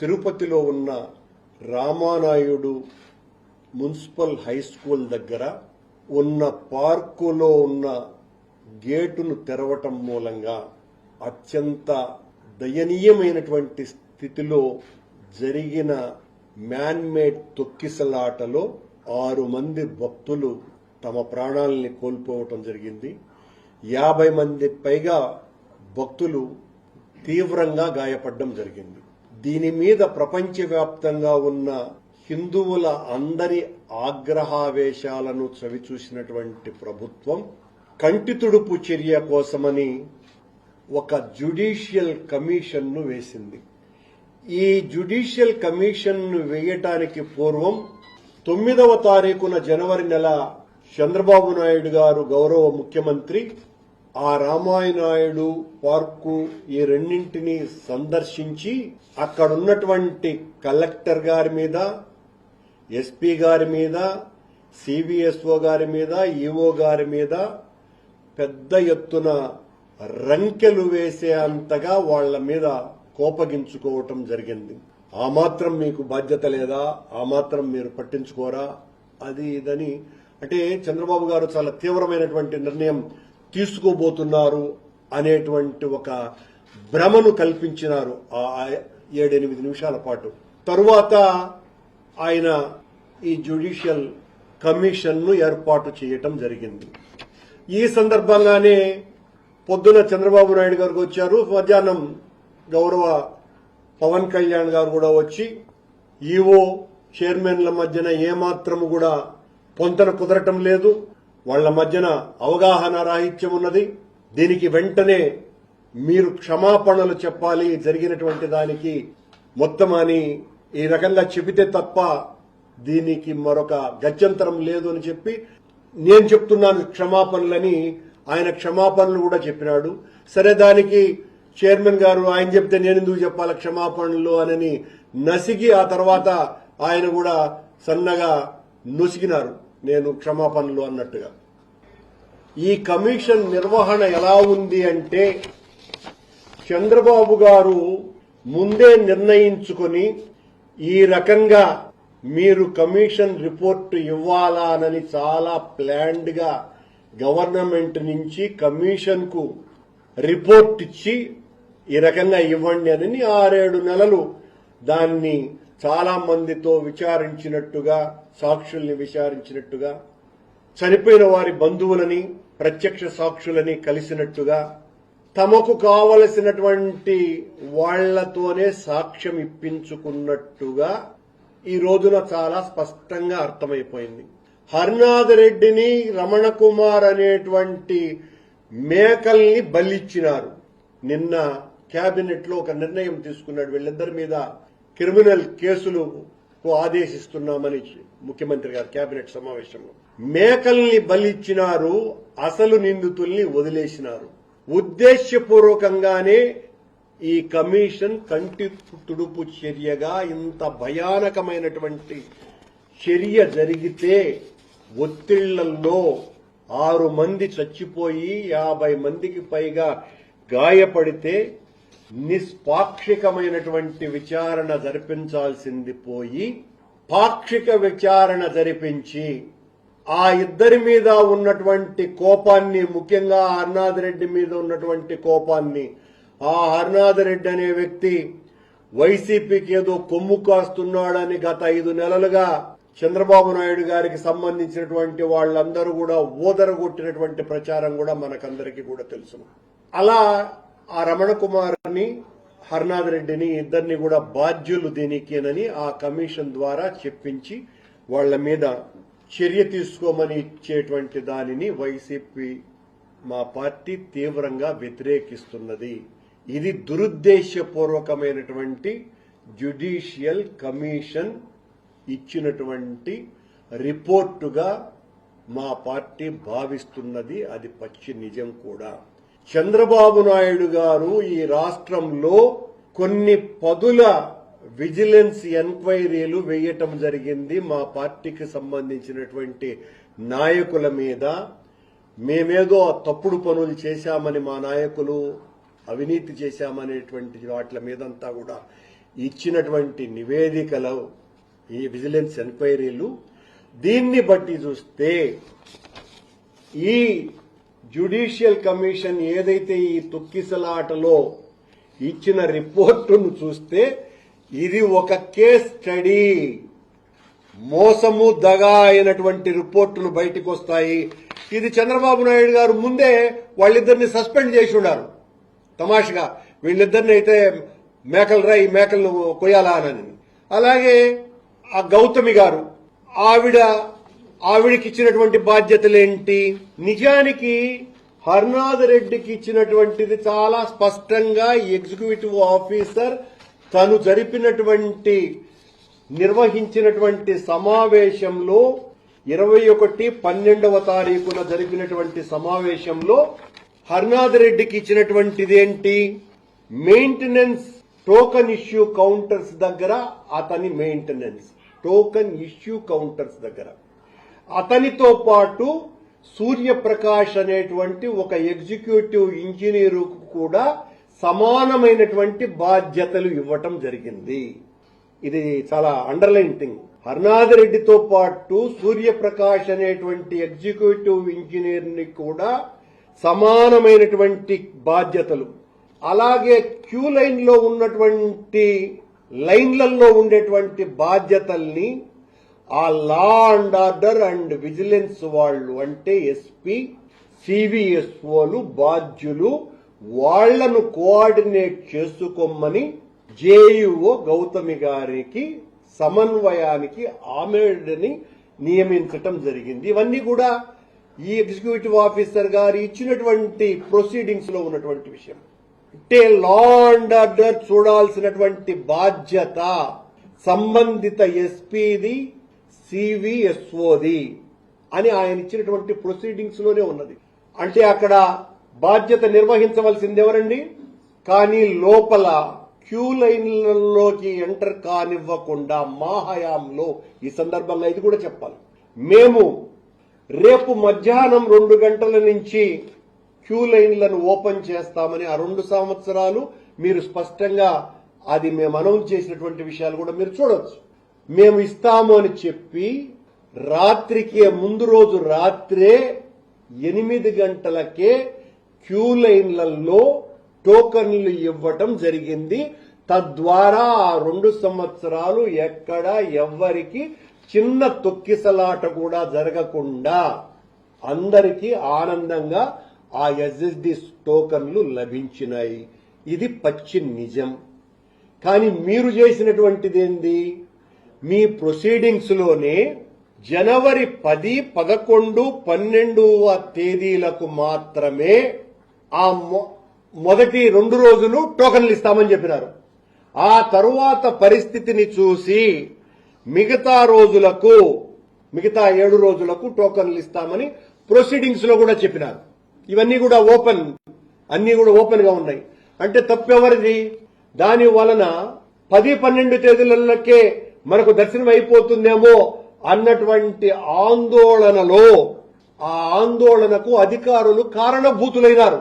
తిరుపతిలో ఉన్న Ramanaidu municipal high school దగ్గర ఉన్న పార్కులో ఉన్న గేటును తెరవటం మూలంగా అత్యంత దయనీయమైనటువంటి స్థితిలో జరిగిన మ్యాన్మేడ్ తొక్కిసలాటలో ఆరు మంది భక్తులు తమ ప్రాణాలని కోల్పోవటం జరిగింది. యాభై మంది పైగా భక్తులు తీవ్రంగా గాయపడడం జరిగింది. దీని మీద ప్రపంచవ్యాప్తంగా ఉన్న హిందువుల అందరి ఆగ్రహావేశాలను చవిచూసినటువంటి ప్రభుత్వం కంటితుడుపు చర్య కోసమని ఒక జ్యుడిషియల్ కమిషన్ను వేసింది. ఈ జ్యుడిషియల్ కమిషన్ను వేయటానికి పూర్వం తొమ్మిదవ తారీఖున జనవరి నెల చంద్రబాబు నాయుడు గారు గౌరవ ముఖ్యమంత్రి ఆ రామాయణాయుడు పార్కు ఈ రెండింటిని సందర్శించి అక్కడున్నటువంటి కలెక్టర్ గారి మీద ఎస్పీ గారి మీద సిబిఎస్ఓ గారి మీద ఈఓ గారి మీద పెద్ద ఎత్తున రంకెలు వేసే అంతగా వాళ్ళ మీద కోపగించుకోవటం జరిగింది. ఆ మాత్రం మీకు బాధ్యత లేదా? ఆ మాత్రం మీరు పట్టించుకోరా? అది ఇదని. అంటే చంద్రబాబు గారు చాలా తీవ్రమైనటువంటి నిర్ణయం తీసుకోబోతున్నారు అనేటువంటి ఒక భ్రమను కల్పించినారు ఆ ఏడెనిమిది నిమిషాల పాటు. తరువాత ఆయన ఈ జ్యుడిషియల్ కమిషన్ను ఏర్పాటు చేయటం జరిగింది. ఈ సందర్భంగానే పొద్దున చంద్రబాబు నాయుడు గారికి వచ్చారు. మధ్యాహ్నం గౌరవ పవన్ కళ్యాణ్ గారు కూడా వచ్చి ఈవో చైర్మన్ల మధ్యన ఏమాత్రము కూడా పొంతన కుదరటం లేదు. వాళ్ళ మధ్యన అవగాహన రాహిత్యం ఉన్నది. దీనికి వెంటనే మీరు క్షమాపణలు చెప్పాలి. జరిగినటువంటి దానికి మొత్తం అని ఈ రకంగా చెబితే తప్ప దీనికి మరొక గత్యంతరం లేదు అని చెప్పి నేను చెప్తున్నాను క్షమాపణలని. ఆయన క్షమాపణలు కూడా చెప్పినాడు. సరే దానికి చైర్మన్ గారు ఆయన చెప్తే నేను ఎందుకు చెప్పాలి క్షమాపణలు అనని నసిగి ఆ తర్వాత ఆయన కూడా సన్నగా నొసిగినారు. నేను క్షమాపణలు అన్నట్టుగా. ఈ కమిషన్ నిర్వహణ ఎలా ఉంది అంటే చంద్రబాబు గారు ముందే నిర్ణయించుకొని ఈ రకంగా మీరు కమిషన్ రిపోర్ట్ ఇవ్వాలానని చాలా ప్లాన్డ్గా గవర్నమెంట్ నుంచి కమిషన్కు రిపోర్ట్ ఇచ్చి ఈ రకంగా ఇవ్వండి అని ఆరేడు నెలలు దాన్ని చాలా మందితో విచారించినట్టుగా సాక్షుల్ని విచారించినట్టుగా చనిపోయిన వారి బంధువులని ప్రత్యక్ష సాక్షులని కలిసినట్టుగా తమకు కావలసినటువంటి వాళ్ళతోనే సాక్ష్యం ఇప్పించుకున్నట్టుగా ఈ రోజున చాలా స్పష్టంగా అర్థమైపోయింది. హరినాథ్ రెడ్డిని రమణ కుమార్ అనేటువంటి మేకల్ని బలిచ్చినారు. నిన్న కేబినెట్లో ఒక నిర్ణయం తీసుకున్నాడు. వీళ్ళిద్దరి మీద క్రిమినల్ కేసులు ఆదేశిస్తున్నామని ముఖ్యమంత్రి గారు కేబినెట్ సమావేశంలో. మేకల్ని బలిచ్చినారు అసలు నిందితుల్ని వదిలేసినారు. ఉద్దేశ్యపూర్వకంగానే ఈ కమిషన్ కంటి తుడుపు చర్యగా ఇంత భయానకమైనటువంటి చర్య జరిగితే ఒత్తిళ్ళలో ఆరు మంది చచ్చిపోయి యాభై మందికి పైగా గాయపడితే నిష్పాక్షికమైనటువంటి విచారణ జరిపించాల్సింది పోయి పాక్షిక విచారణ జరిపించి ఆ ఇద్దరి మీద ఉన్నటువంటి కోపాన్ని ముఖ్యంగా హర్నాథరెడ్డి మీద ఉన్నటువంటి కోపాన్ని ఆ హర్నాథ్ రెడ్డి అనే వ్యక్తి వైసీపీకి ఏదో కొమ్ము కాస్తున్నాడని గత ఐదు నెలలుగా చంద్రబాబు నాయుడు గారికి సంబంధించినటువంటి వాళ్ళందరూ కూడా ఓదరగొట్టినటువంటి ప్రచారం కూడా మనకందరికీ కూడా తెలుసు. అలా ఆ రమణ కుమార్ని హర్నాథ్ రెడ్డిని ఇద్దరిని కూడా బాధ్యులు దీనికేనని ఆ కమిషన్ ద్వారా చెప్పించి వాళ్ళ మీద చర్య తీసుకోమని ఇచ్చేటువంటి దానిని వైసీపీ మా పార్టీ తీవ్రంగా వ్యతిరేకిస్తున్నది. ఇది దురుద్దేశపూర్వకమైనటువంటి జ్యుడిషియల్ కమిషన్ ఇచ్చినటువంటి రిపోర్టుగా మా పార్టీ భావిస్తున్నది. అది పచ్చి నిజం కూడా. చంద్రబాబు నాయుడు గారు ఈ రాష్ట్రంలో కొన్ని పదుల విజిలెన్స్ ఎంక్వైరీలు వేయటం జరిగింది మా పార్టీకి సంబంధించినటువంటి నాయకుల మీద. మేమేదో తప్పుడు పనులు చేశామని మా నాయకులు అవినీతి చేశామనేటువంటి వాటి మీదంతా కూడా ఇచ్చినటువంటి నివేదికలు ఈ విజిలెన్స్ ఎంక్వైరీలు దీన్ని బట్టి చూస్తే ఈ జ్యుడిషియల్ కమిషన్ ఏదైతే ఈ తొక్కిసలాటలో ఇచ్చిన రిపోర్టును చూస్తే ఇది ఒక కేస్ స్టడీ. మోసము దగా అయినటువంటి రిపోర్టులు బయటకు వస్తాయి ఇది చంద్రబాబు నాయుడు గారు ముందే వాళ్ళిద్దరిని సస్పెండ్ చేసి ఉన్నారు. తమాషగా. వీళ్ళిద్దరిని అయితే మేకలు రై మేకలను కొయ్యాలా అని అలాగే ఆ గౌతమి గారు ఆవిడ ఆవిడకి ఇచ్చినటువంటి బాధ్యతలేంటి? నిజానికి హర్నాథ్ రెడ్డికి ఇచ్చినటువంటిది చాలా స్పష్టంగా ఎగ్జిక్యూటివ్ ఆఫీసర్ తను జరిపినటువంటి నిర్వహించినటువంటి సమావేశంలో ఇరవై ఒకటి పన్నెండవ తారీఖున జరిపినటువంటి సమావేశంలో హర్నాథ్ రెడ్డికి ఇచ్చినటువంటిది ఏంటి? మెయింటెనెన్స్ టోకన్ ఇష్యూ కౌంటర్స్ దగ్గర అతని మెయింటెనెన్స్. టోకన్ ఇష్యూ కౌంటర్స్ దగ్గర. అతనితో పాటు సూర్యప్రకాష్ అనేటువంటి ఒక ఎగ్జిక్యూటివ్ ఇంజనీరు కూడా సమానమైనటువంటి బాధ్యతలు ఇవ్వటం జరిగింది. ఇది చాలా అండర్లైన్ థింగ్ హర్నాథ్ రెడ్డితో పాటు సూర్యప్రకాష్ అనేటువంటి ఎగ్జిక్యూటివ్ ఇంజనీర్ని కూడా సమానమైనటువంటి బాధ్యతలు. అలాగే క్యూ లైన్లో ఉన్నటువంటి లైన్లలో ఉండేటువంటి బాధ్యతల్ని ఆ law and order and vigilance వాళ్ళు అంటే ఎస్పీ సివిఎస్ఓలు బాధ్యులు వాళ్ళను కోఆర్డినేట్ చేసుకోమని జేయుఓ గౌతమి గారికి సమన్వయానికి ఆమెని నియమించటం జరిగింది. ఇవన్నీ కూడా ఈ ఎగ్జిక్యూటివ్ ఆఫీసర్ గారు ఇచ్చినటువంటి ప్రొసీడింగ్స్లో ఉన్నటువంటి విషయం. అంటే లా అండ్ ఆర్డర్ చూడాల్సినటువంటి బాధ్యత సంబంధిత ఎస్పీది సివిఎస్ఓది అని ఆయన ఇచ్చినటువంటి ప్రొసీడింగ్స్లోనే ఉన్నది. అంటే అక్కడ బాధ్యత నిర్వహించవలసింది ఎవరండి కానీ లోపల క్యూ లైన్లలోకి ఎంటర్ కానివ్వకుండా మా హయాంలో ఈ సందర్భంగా ఇది కూడా చెప్పాలి. మేము రేపు మధ్యాహ్నం రెండు గంటల నుంచి క్యూ లైన్లను ఓపెన్ చేస్తామని ఆ రెండు సంవత్సరాలు మీరు స్పష్టంగా అది మేము అనౌన్స్ చేసినటువంటి విషయాలు కూడా మీరు చూడొచ్చు. మేము ఇస్తాము అని చెప్పి రాత్రికి ముందు రోజు రాత్రే ఎనిమిది గంటలకే క్యూ లైన్లలో టోకన్లు ఇవ్వటం జరిగింది. తద్వారా ఆ రెండు సంవత్సరాలు ఎక్కడ ఎవ్వరికి చిన్న తొక్కిసలాట కూడా జరగకుండా అందరికీ ఆనందంగా ఆ ఎస్ఎస్డి టోకన్లు లభించినాయి. ఇది పచ్చి నిజం. కానీ మీరు చేసినటువంటిది ఏంది మీ ప్రొసీడింగ్స్లోనే జనవరి పది పదకొండు పన్నెండవ తేదీలకు మాత్రమే ఆ మొ- మొదటి రెండు రోజులు టోకన్లు ఇస్తామని చెప్పినారు. ఆ తరువాత పరిస్థితిని చూసి మిగతా రోజులకు మిగతా ఏడు రోజులకు టోకన్లు ఇస్తామని ప్రొసీడింగ్స్లో కూడా చెప్పినారు. ఇవన్నీ కూడా ఓపెన్ అన్ని కూడా ఓపెన్గా ఉన్నాయి. అంటే తప్పెవరిది? దాని వలన పది పన్నెండు తేదీలకే మనకు దర్శనం అయిపోతుందేమో అన్నటువంటి ఆందోళనలో ఆ ఆందోళనకు అధికారులు కారణభూతులైనారు.